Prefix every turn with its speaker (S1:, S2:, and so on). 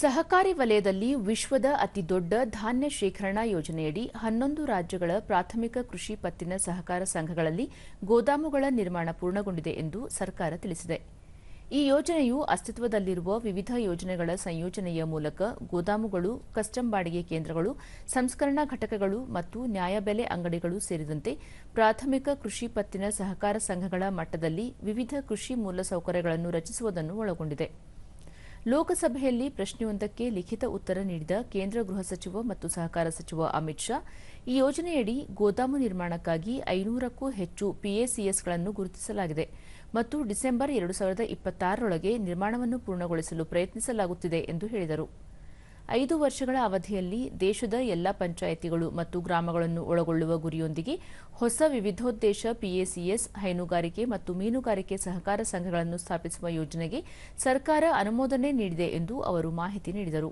S1: ಸಹಕಾರಿ ವಲಯದಲ್ಲಿ ವಿಶ್ವದ ಅತಿದೊಡ್ಡ ಧಾನ್ಯ ಶೇಖರಣಾ ಯೋಜನೆಯಡಿ ಹನ್ನೊಂದು ರಾಜ್ಯಗಳ ಪ್ರಾಥಮಿಕ ಕೃಷಿ ಪತ್ತಿನ ಸಹಕಾರ ಸಂಘಗಳಲ್ಲಿ ಗೋದಾಮುಗಳ ನಿರ್ಮಾಣ ಪೂರ್ಣಗೊಂಡಿದೆ ಎಂದು ಸರ್ಕಾರ ತಿಳಿಸಿದೆ. ಈ ಯೋಜನೆಯು ಅಸ್ತಿತ್ವದಲ್ಲಿರುವ ವಿವಿಧ ಯೋಜನೆಗಳ ಸಂಯೋಜನೆಯ ಮೂಲಕ ಗೋದಾಮುಗಳು ಕಸ್ಟಮ್ ಬಾಡಿಗೆ ಕೇಂದ್ರಗಳು, ಸಂಸ್ಕರಣಾ ಘಟಕಗಳು ಮತ್ತು ನ್ಯಾಯಬೆಲೆ ಅಂಗಡಿಗಳು ಸೇರಿದಂತೆ ಪ್ರಾಥಮಿಕ ಕೃಷಿ ಪತ್ತಿನ ಸಹಕಾರ ಸಂಘಗಳ ಮಟ್ಟದಲ್ಲಿ ವಿವಿಧ ಕೃಷಿ ಮೂಲಸೌಕರ್ಯಗಳನ್ನು ರಚಿಸುವುದನ್ನು ಒಳಗೊಂಡಿದೆ. ಲೋಕಸಭೆಯಲ್ಲಿ ಪ್ರಶ್ನೆಯೊಂದಕ್ಕೆ ಲಿಖಿತ ಉತ್ತರ ನೀಡಿದ ಕೇಂದ್ರ ಗೃಹ ಸಚಿವ ಮತ್ತು ಸಹಕಾರ ಸಚಿವ ಅಮಿತ್ ಶಾ, ಈ ಯೋಜನೆಯಡಿ ಗೋದಾಮು ನಿರ್ಮಾಣಕ್ಕಾಗಿ ಐನೂರಕ್ಕೂ ಹೆಚ್ಚು ಪಿಎಸಿಎಸ್ಗಳನ್ನು ಗುರುತಿಸಲಾಗಿದೆ ಮತ್ತು ಡಿಸೆಂಬರ್ ಎರಡು ಸಾವಿರದ ಇಪ್ಪತ್ತಾರರೊಳಗೆ ನಿರ್ಮಾಣವನ್ನು ಪೂರ್ಣಗೊಳಿಸಲು ಪ್ರಯತ್ನಿಸಲಾಗುತ್ತಿದೆ ಎಂದು ಹೇಳಿದರು. ಐದು ವರ್ಷಗಳ ಅವಧಿಯಲ್ಲಿ ದೇಶದ ಎಲ್ಲ ಪಂಚಾಯಿತಿಗಳು ಮತ್ತು ಗ್ರಾಮಗಳನ್ನು ಒಳಗೊಳ್ಳುವ ಗುರಿಯೊಂದಿಗೆ ಹೊಸ ವಿವಿಧೋದ್ದೇಶ ಪಿಎಸಿಎಸ್ ಹೈನುಗಾರಿಕೆ ಮತ್ತು ಮೀನುಗಾರಿಕೆ ಸಹಕಾರ ಸಂಘಗಳನ್ನು ಸ್ಥಾಪಿಸುವ ಯೋಜನೆಗೆ ಸರ್ಕಾರ ಅನುಮೋದನೆ ನೀಡಿದೆ ಎಂದು ಅವರು ಮಾಹಿತಿ ನೀಡಿದರು.